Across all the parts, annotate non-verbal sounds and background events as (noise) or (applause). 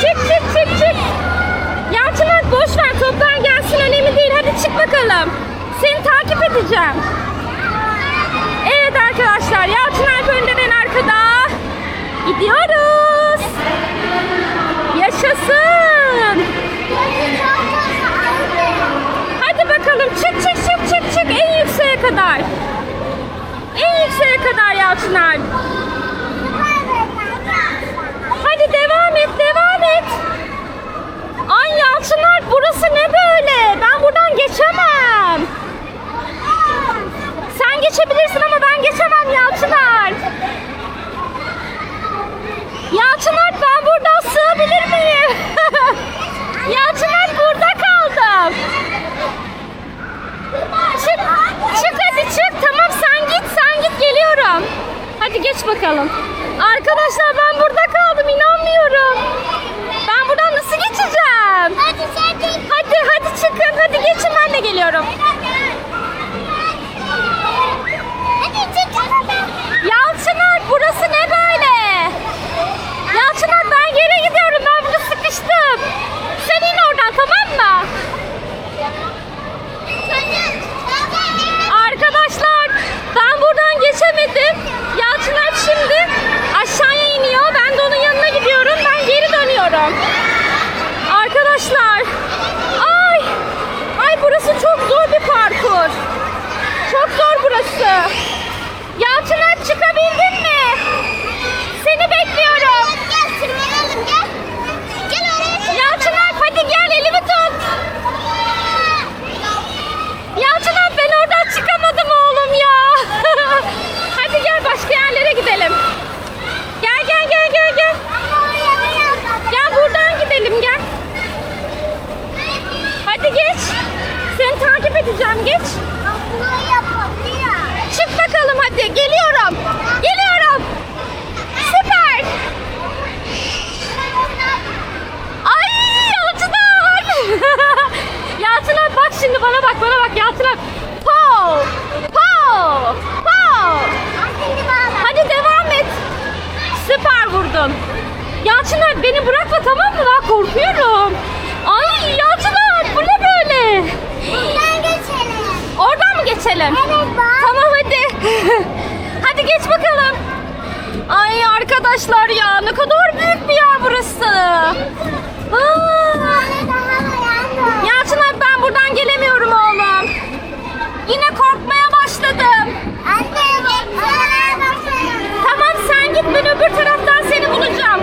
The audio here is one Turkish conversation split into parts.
Çık çık çık çık. Yalçın Alp boş ver toplar gelsin önemli değil. Hadi çık bakalım. Seni takip edeceğim. Evet arkadaşlar Yalçın Alp önde ben arkada. Gidiyoruz. Yaşasın. Hadi bakalım çık çık çık çık çık en yükseğe kadar. En yükseğe kadar Yalçın Alp. Hadi devam et devam et. Ay Yalçın Alp burası ne böyle? Ben buradan geçemem. Sen geçebilirsin ama ben geçemem Yalçın Alp. Yalçın Alp ben buradan sığabilir miyim? (laughs) Yalçın Alp burada kaldım. Çık, çık hadi çık. Tamam sen git, sen git geliyorum. Hadi geç bakalım. Arkadaşlar ben burada kaldım inanmıyorum. Ben buradan nasıl geçeceğim? Hadi sen de. Hadi hadi çıkın hadi geçin ben de geliyorum. Hadi çık. Yalçın Alp burası ne böyle? Yalçın Alp ben geri gidiyorum ben burada sıkıştım. Sen in oradan tamam mı? Arkadaşlar ben buradan geçemedim. Yalçın Alp şimdi aşağıya iniyor. Ben de onun yanına gidiyorum. Ben geri dönüyorum. Arkadaşlar. Ay. Ay burası çok zor bir parkur. Çok zor burası. Yalçın Alp çıkabildin mi? Seni bekliyorum. Gel sürmeyelim gel. Gel oraya. Yalçın Alp hadi gel elimi tut. Yalçın Alp ben oradan çıkamadım oğlum ya. hadi gel başka yerlere gidelim. Gel gel gel gel gel. Gel buradan gidelim gel. Hadi geç. Seni takip edeceğim geç. Çık bakalım hadi geliyorum. Geliyorum. Süper. Ay Yalçın Alp. Yalçın Alp bak şimdi bana bak bana bak Yalçın Alp. Po. Po. Po. Hadi devam et. Süper vurdun. Yalçın Alp beni bırakma tamam mı? Ben korkuyorum. Ay Yalçın Alp bu ne böyle? Oradan mı geçelim? Evet, bak. Tamam hadi. (laughs) hadi geç bakalım. Ay arkadaşlar ya ne kadar büyük bir yer burası. Aa, Yalçın ben buradan gelemiyorum oğlum. Yine korkmaya başladım. Tamam sen git ben öbür taraftan seni bulacağım.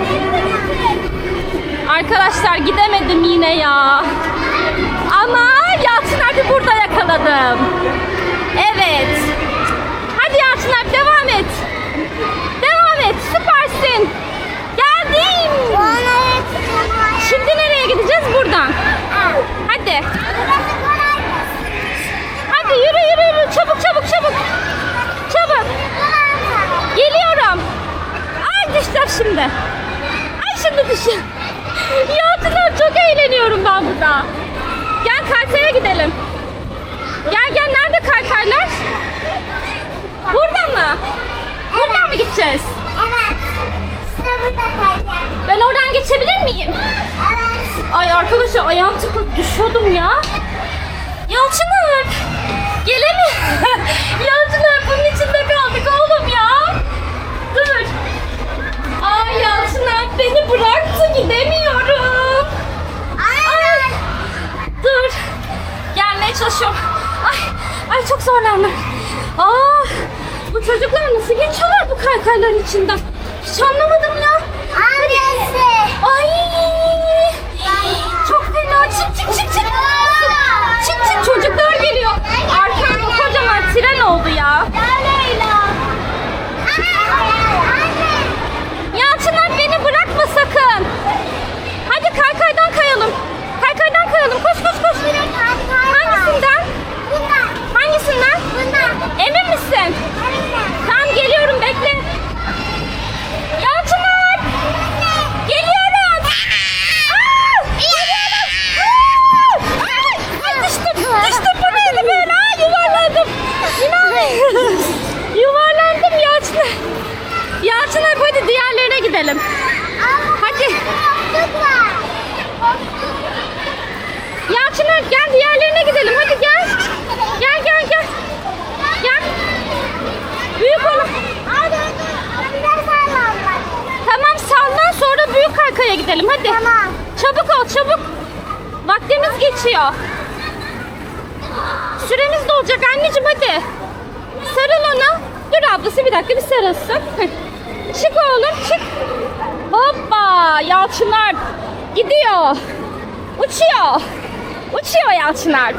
Arkadaşlar gidemedim yine ya. Ama Yalçın abi burada yakaladım. Evet. Hadi Yalçın abi devam et. Devam et süpersin. Geldim. Şimdi nereye gideceğiz? Buradan. Hadi. Hadi yürü yürü yürü. Çabuk çabuk çabuk. Çabuk. Geliyorum. Ay düşeceğim şimdi. Ay şimdi düşeceğim. Yalçın abi çok eğleniyorum ben burada. Gel kaykaya gidelim. Gel gel nerede kaykaylar? Burada mı? Buradan mı gideceğiz? Ben oradan geçebilir miyim? Ay arkadaşlar ayağım tıkılıp düşüyordum ya. Yalçın Alp. Gelemiyor. (laughs) Yalçın Alp bunun içinde Ay Yalçın Alp beni bıraktı gidemiyorum. Ay. Dur. Gelmeye çalışıyorum. Ay, ay çok zorlandım. Aa, bu çocuklar nasıl geçiyorlar bu kaykayların içinden? Hiç anlamadım ya. Ay. Çok fena. Çık çık çık çık. Çık çık çocuklar geliyor. Arkam kocaman tren oldu ya. Yalçın Hadi. Koltuk var. Yalçın Alp gel diğerlerine gidelim. Hadi gel. Gel gel gel. Gel. Büyük olan. Hadi. Tamam sallan sonra büyük kaykaya gidelim hadi. Tamam. Çabuk ol çabuk. Vaktimiz geçiyor. Süremiz de olacak anneciğim hadi. Sarıl ona. Dur ablası bir dakika bir sarılsın. Çık oğlum çık. Hoppa Yalçın Alp gidiyor. Uçuyor. Uçuyor Yalçın Alp.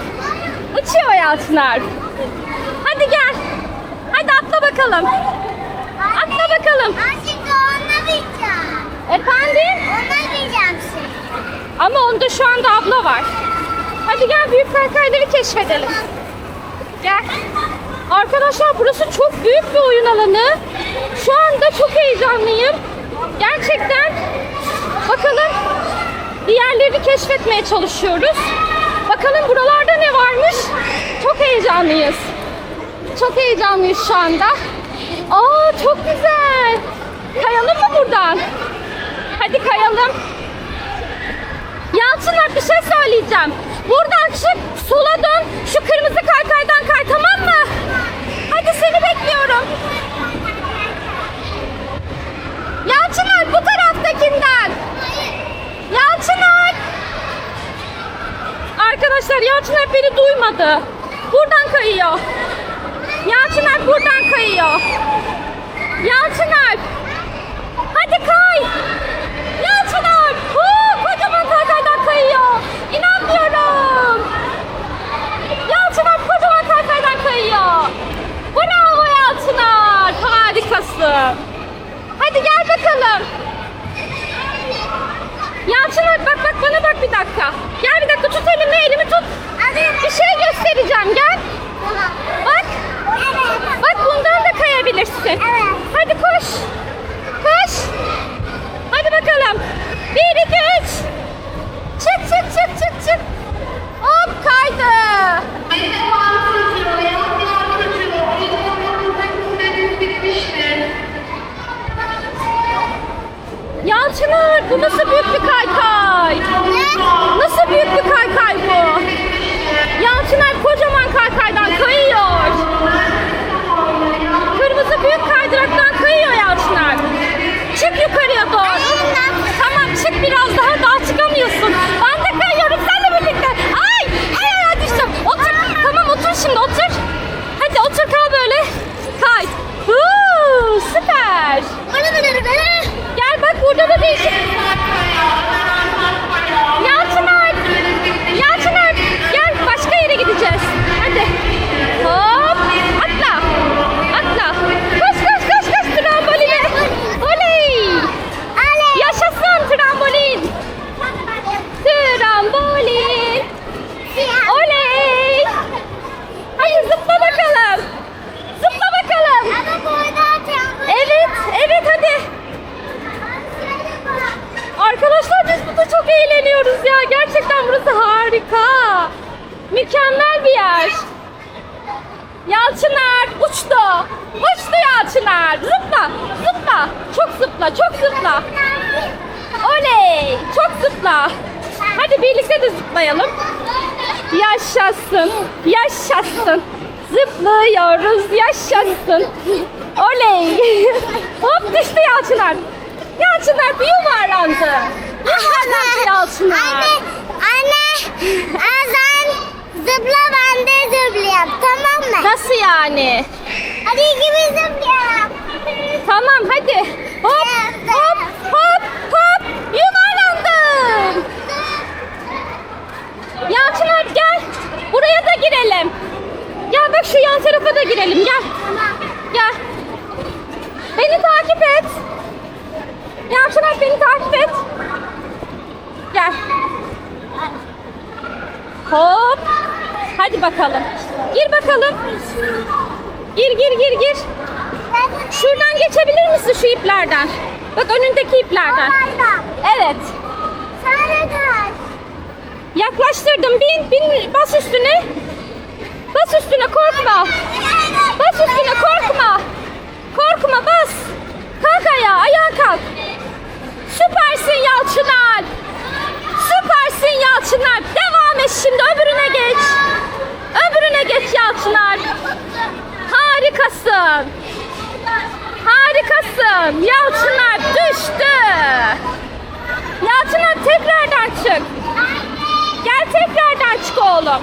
Uçuyor Yalçın Alp. Hadi gel. Hadi atla bakalım. Atla bakalım. Şimdi onunla bineceğim. Efendim? Onunla bineceğim şimdi. Ama onda şu anda abla var. Hadi gel büyük kaykayları keşfedelim. Gel. Arkadaşlar burası çok büyük bir oyun alanı. Şu anda çok heyecanlıyım. Gerçekten. Bakalım. Diğerlerini keşfetmeye çalışıyoruz. Bakalım buralarda ne varmış. Çok heyecanlıyız. Çok heyecanlıyız şu anda. Aa çok güzel. Kayalım mı buradan? Hadi kayalım. Yalçınlar bir şey söyleyeceğim. Buradan çık, sola dön. Şu kırmızı kaykaydan kay tamam mı? Hadi seni bekliyorum. Yalçınlar bu taraftakinden. Yalçınlar. Arkadaşlar Yalçınlar beni duymadı. Buradan kayıyor. Yalçınlar buradan kayıyor. Yalçınlar. Hadi kay. Yalçınlar. Huu, kocaman kaykaydan kayıyor. İnanmıyorum. Yalçınar kocaman kaykaydan kayıyor. Bravo Yalçınar. Harikasın. Hadi gel bakalım. Yalçınar bak bak bana bak bir dakika. Gel bir dakika tut elimi elimi tut. Bir şey göstereceğim gel. Bak. Bak bundan da kayabilirsin. Hadi koş. Koş. Hadi bakalım. Bir, iki, üç. Çık, çık, çık, çık, çık. Hop kaydı. Yalçınar. Zıpla, zıpla. Çok zıpla, çok zıpla. Oley, çok zıpla. Hadi birlikte de zıplayalım. Yaşasın, yaşasın. Zıplıyoruz, yaşasın. Oley. (laughs) Hop düştü Yalçınar. Yalçınar bir yuvarlandı. Yuvarlandı Yalçınar. Anne, anne, sen zıpla ben de zıplayayım tamam mı? Nasıl yani? Hadi ikimiz zıplayalım. Tamam hadi. Hop hop hop hop. Yuvarlandım. Yalçınar gel. Buraya da girelim. Gel bak şu yan tarafa da girelim gel. Gel. Beni takip et. Yalçınar beni takip et. Gel. Hop. Hadi bakalım. Gir bakalım. Gir gir gir gir. Şuradan geçebilir misin şu iplerden? Bak önündeki iplerden. Evet. Yaklaştırdım. Bin, bin, bas üstüne. Bas üstüne korkma. Bas üstüne korkma. Korkma bas. Kalk ayağa, ayağa kalk. Süpersin Yalçın Süpersin Yalçın Devam et şimdi öbürüne geç. Öbürüne geç Yalçın Harikasın. Harikasın. Yalçın Alp düştü. Yalçın Alp tekrardan çık. Gel tekrardan çık oğlum.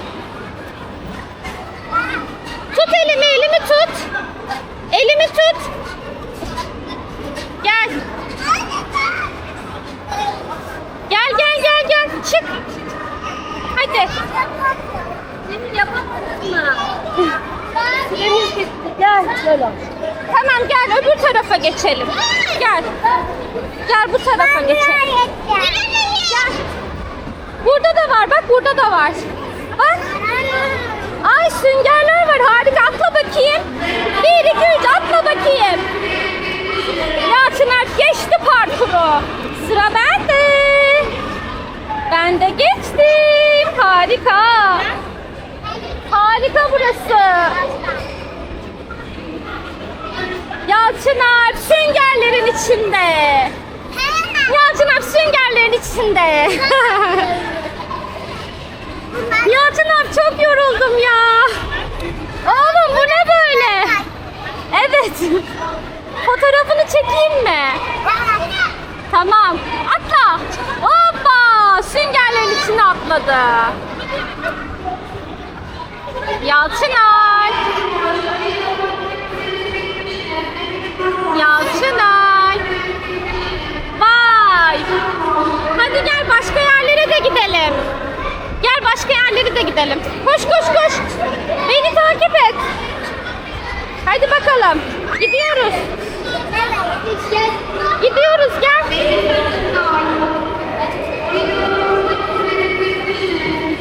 Tut elimi, elimi tut. Elimi tut. Gel. Gel gel gel gel. Çık. Hadi. Senin yapamadın mı? Gel böyle. Tamam gel öbür tarafa geçelim. Gel. Gel bu tarafa geçelim. Gel. Burada da var bak burada da var. Bak. Ay süngerler var harika atla bakayım. Bir iki üç atla bakayım. Yalçın Alp geçti parkuru. Sıra bende. Ben de geçtim. Harika. Harika burası. Yalçın Alp süngerlerin içinde. Yalçın Alp süngerlerin içinde. (laughs) Yalçın Alp çok yoruldum ya. Oğlum bu ne böyle? Evet. (laughs) Fotoğrafını çekeyim mi? Tamam. Atla. Hoppa. Süngerlerin içine atladı. De gidelim. Koş koş koş. Beni takip et. Hadi bakalım. Gidiyoruz. Gidiyoruz gel.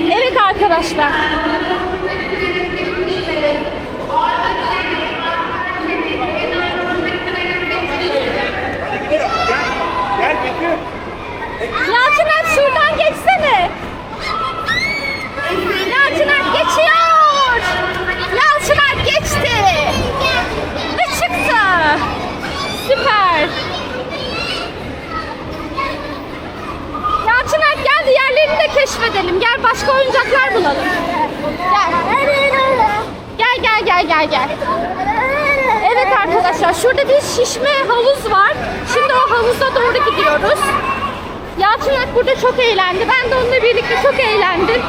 Evet arkadaşlar. Yalçın Alp şuradan geçsene. Yalçın Alp geçiyor. Yalçın Alp geçti. Ve çıktı. Süper. Yalçın Alp gel diğerlerini de keşfedelim. Gel başka oyuncaklar bulalım. Gel. Gel gel gel gel gel. Evet arkadaşlar şurada bir şişme havuz var. Şimdi o havuza doğru gidiyoruz. Yalçın Alp burada çok eğlendi. Ben de onunla birlikte çok eğlendim.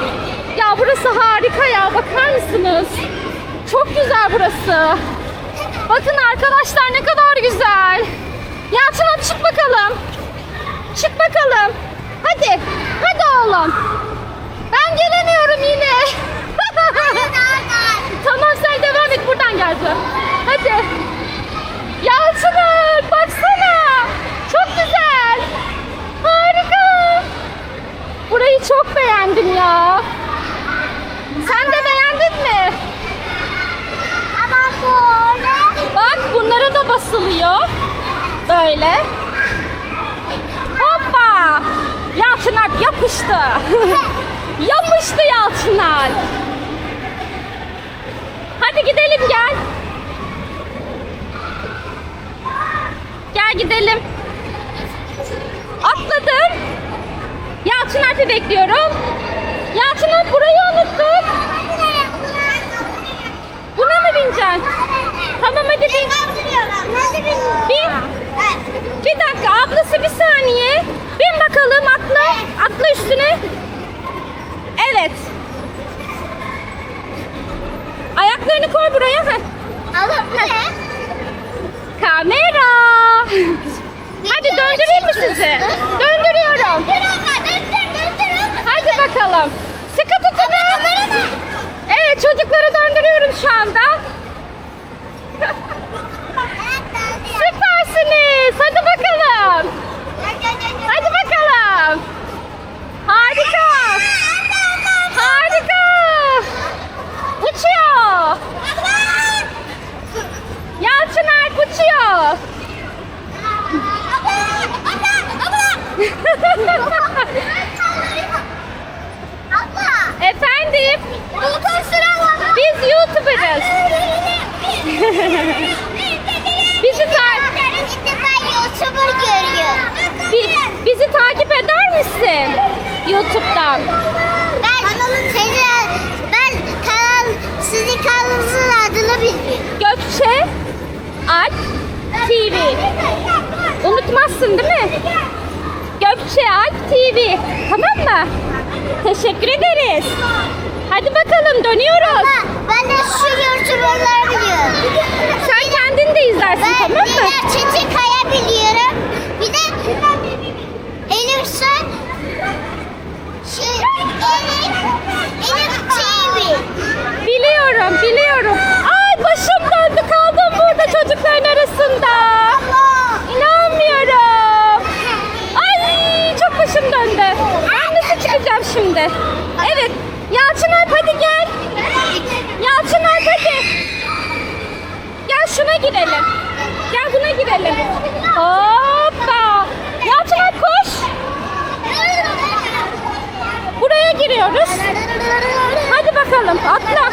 Ya burası harika ya. Bakar mısınız? Çok güzel burası. Bakın arkadaşlar ne kadar güzel. Yalçın Alp çık bakalım. Çık bakalım. Hadi. Hadi oğlum. Ben gelemiyorum yine. (laughs) tamam sen devam et buradan geleceğim. Hadi. Yalçın Alp baksana. Çok güzel. Harika. Burayı çok beğendim ya. Sen de beğendin mi? Ama böyle. Bak bunlara da basılıyor. Böyle. Hoppa. Yalçın Alp yapıştı. (laughs) yapıştı Yalçın Alp. Hadi gidelim gel. Gel gidelim. Atladım. Yalçın Alp'i bekliyorum. Yalçın Alp burayı unuttuk. Buna mı bineceksin? Tamam hadi bin. Bin. Bir dakika ablası bir saniye. Bin bakalım atla. Atla üstüne. Evet. Ayaklarını koy buraya. Heh. Ne? Kamera. Sizi? Döndürüyorum. Hadi bakalım. Sıkı tutunun. Evet çocukları döndürüyorum şu anda. Süpersiniz. Hadi bakalım. Hadi bakalım. Harika. Harika. Uçuyor. Yalçın Alp uçuyor. Efendim, biz YouTuber'ız. Bizi, ta- bi- bizi takip eder misin? YouTube'dan. Ben kanalın teyze, ben kanal sizin kanalınızın adını bilmiyorum. Gökçe Alp TV. Unutmazsın değil mi? Alp TV. Tamam mı? Teşekkür ederiz. Hadi bakalım dönüyoruz. Ama ben de şu YouTuber'ları biliyorum. Sen kendin de izlersin Ben tamam mı? de Çetin Kaya biliyorum. Bir de Elif Sen. Şey, Elif, Elif TV. Biliyorum, biliyorum. Ay başım döndü kaldım burada çocukların arasında. İnanmıyorum. Ay çok başım döndü. Ben nasıl çıkacağım şimdi? Evet. Yalçın Alp hadi gel. Yalçın Alp hadi. Şuna girelim. Gel buna girelim. Hoppa. Yalçın Alp koş. Buraya giriyoruz. Hadi bakalım atla.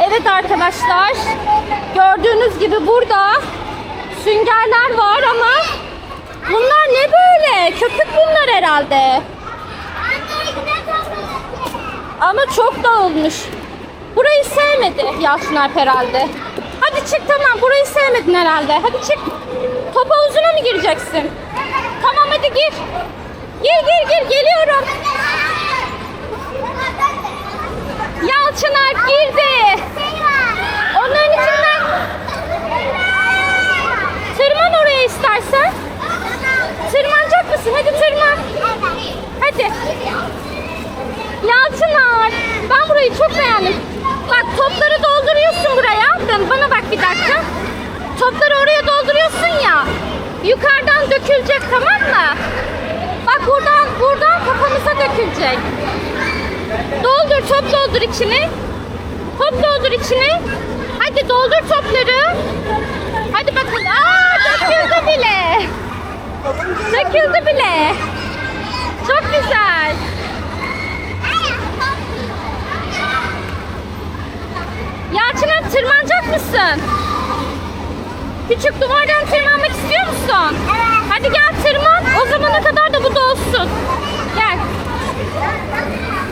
Evet arkadaşlar. Gördüğünüz gibi burada süngerler var ama bunlar ne böyle? Köpük bunlar herhalde. Ama çok dağılmış. Burayı sevmedi Yalçın Alp herhalde. Hadi çık tamam burayı sevmedin herhalde. Hadi çık. Top havuzuna mı gireceksin? Tamam hadi gir. Gir gir gir geliyorum. Yalçın girdi. Onların içinden tırman oraya istersen. Tırmanacak mısın? Hadi tırman. Hadi. Yalçın. Ben burayı çok beğendim. Bak topları dolduruyorsun buraya. Dön bana bak bir dakika. Topları oraya dolduruyorsun ya. Yukarıdan dökülecek tamam mı? Bak buradan buradan kafamıza dökülecek. Doldur top doldur içini. Top doldur içini. Hadi doldur topları. Hadi bakalım. Aa döküldü bile. Döküldü bile. Çok güzel. Yalçın Alp tırmanacak mısın? Küçük duvardan tırmanmak istiyor musun? Hadi gel tırman. O zamana kadar da bu dolsun. Gel.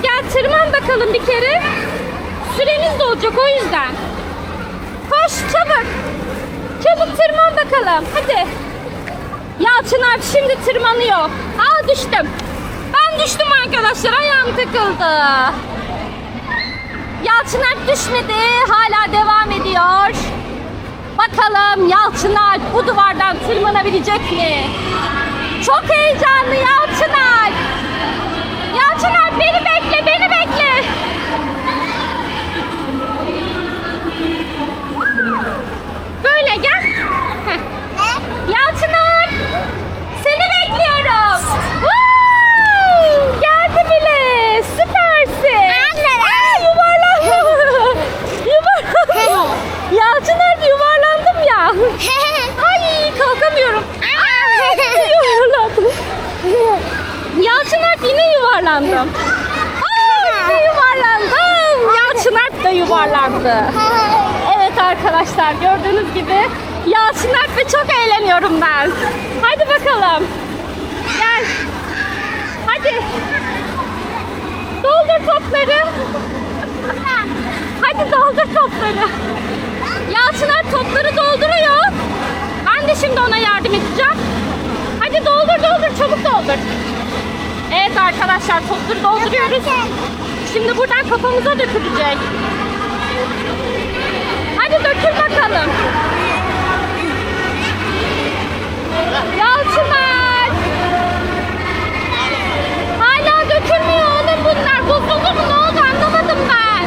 Gel tırman bakalım bir kere. Süremiz dolacak o yüzden. Koş çabuk. Çabuk tırman bakalım. Hadi. Yalçın Alp şimdi tırmanıyor. Aa düştüm. Ben düştüm arkadaşlar. Ayağım takıldı. Yalçın Alp düşmedi. Hala devam ediyor. Bakalım Yalçın Alp bu duvardan tırmanabilecek mi? Çok heyecanlı Yalçın Alp. Yalçın Alp beni bekle, beni bekle. Böyle gel. Heh. Yalçın Alp. Seni bekliyorum. Woo! Geldi bile. Süpersin. Aa, yuvarlandım. yuvarlandım. Yalçın Alp yuvarlandım ya. Ay kalkamıyorum. Ay, yuvarlandım. Yalçın Alp yine yuvarlandım. Ay, yine yuvarlandım. Yalçın Yuvarlandı. Evet arkadaşlar gördüğünüz gibi Yalçın ve çok eğleniyorum ben. Hadi bakalım. Gel. Hadi. Doldur topları. Hadi doldur topları. Yalçın topları dolduruyor. Ben de şimdi ona yardım edeceğim. Hadi doldur doldur çabuk doldur. Evet arkadaşlar topları dolduruyoruz. Şimdi buradan kafamıza dökülecek. Hadi dökül bakalım. Yalçın Alp. Hala dökülmüyor oğlum bunlar. Bozuldu mu ne oldu anlamadım ben.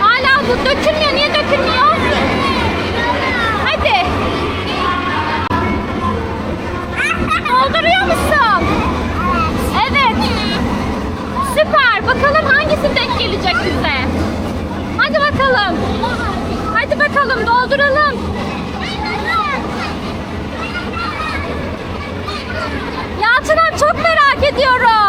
Hala bu dökülmüyor. Niye dökülmüyor? Hadi. Dolduruyor musun? Evet. Süper. Bakalım hangisi denk gelecek bize. Bakalım. Hadi bakalım dolduralım. Yalçın çok merak ediyorum.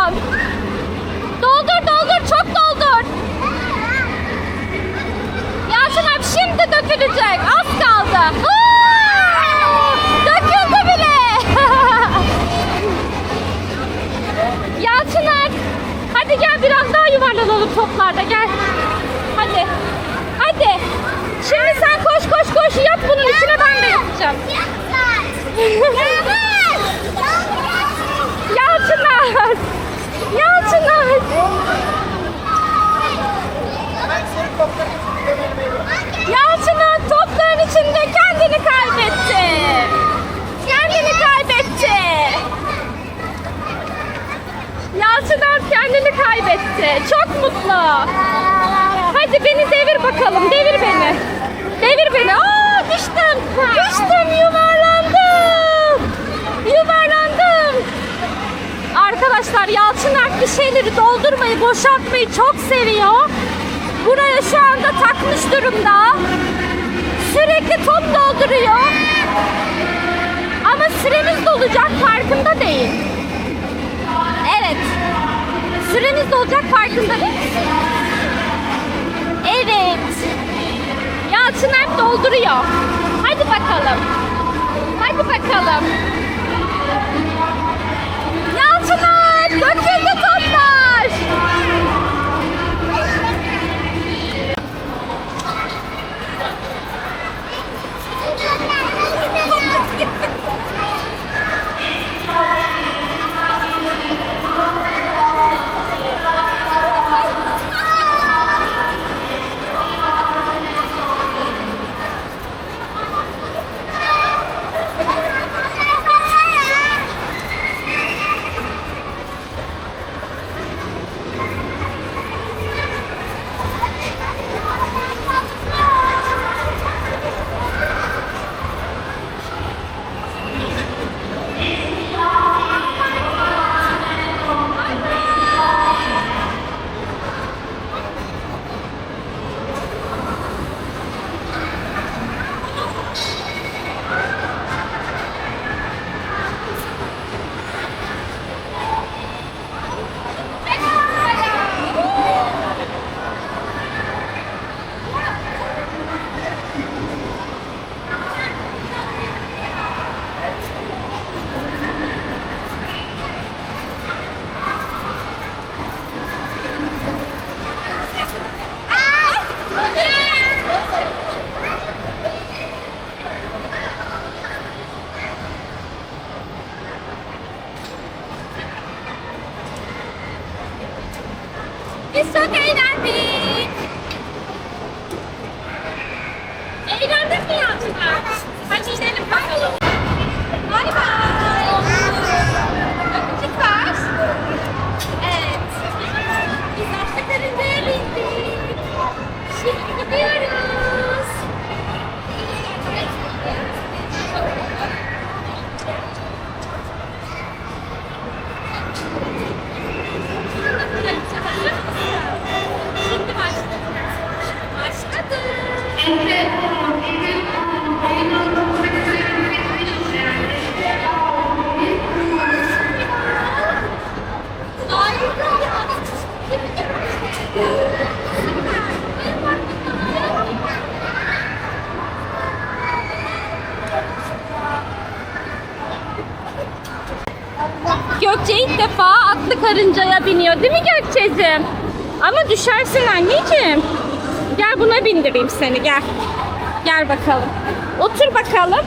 Yalçınar. Yalçınar. Yalçınar topların içinde kendini kaybetti. Kendini kaybetti. Yalçınar kendini kaybetti. Çok mutlu. Hadi beni devir bakalım. Devir beni. Devir beni. Aa düştüm. Düştüm yuvarlandım. Yuvarlandım. Arkadaşlar Yalçın Şeyleri doldurmayı, boşaltmayı çok seviyor. Buraya şu anda takmış durumda. Sürekli top dolduruyor. Ama süremiz dolacak farkında değil. Evet. Süremiz dolacak farkında değil. Evet. Yalçın Erk dolduruyor. Hadi bakalım. Hadi bakalım. Biniyor değil mi Gökçe'cim? Ama düşersin anneciğim. Gel buna bindireyim seni gel. Gel bakalım. Otur bakalım.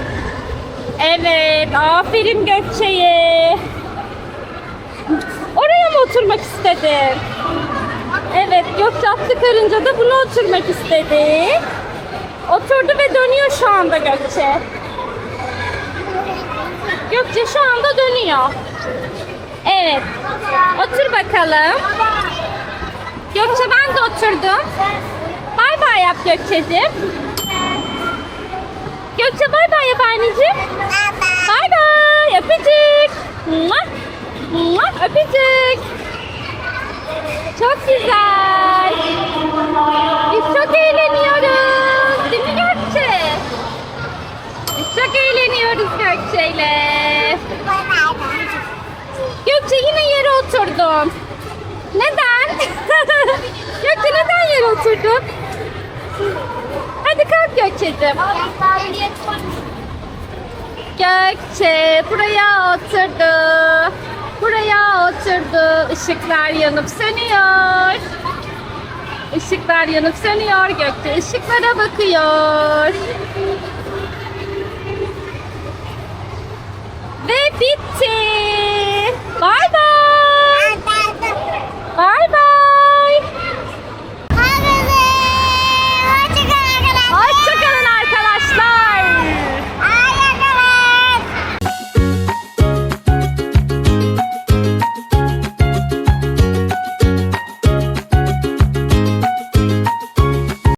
Evet aferin Gökçe'ye. Oraya mı oturmak istedin? Evet Gökçe atlı karınca da buna oturmak istedi. Oturdu ve dönüyor şu anda Gökçe. Gökçe şu anda dönüyor. Evet. Otur bakalım. Gökçe ben de oturdum. Bay bay yap Gökçe'cim. Gökçe bay bay yap anneciğim. Bay bay. Öpücük. Öpücük. Çok güzel. Biz çok eğleniyoruz. Değil mi Gökçe? Biz çok eğleniyoruz Gökçe'yle. Gökçe yine yere oturdun. Neden? (laughs) Gökçe neden yere oturdun? Hadi kalk Gökçe'cim. Gökçe buraya oturdu. Buraya oturdu. Işıklar yanıp sönüyor. Işıklar yanıp sönüyor Gökçe. Işıklara bakıyor. Ve bitti. Bye bye. Bye.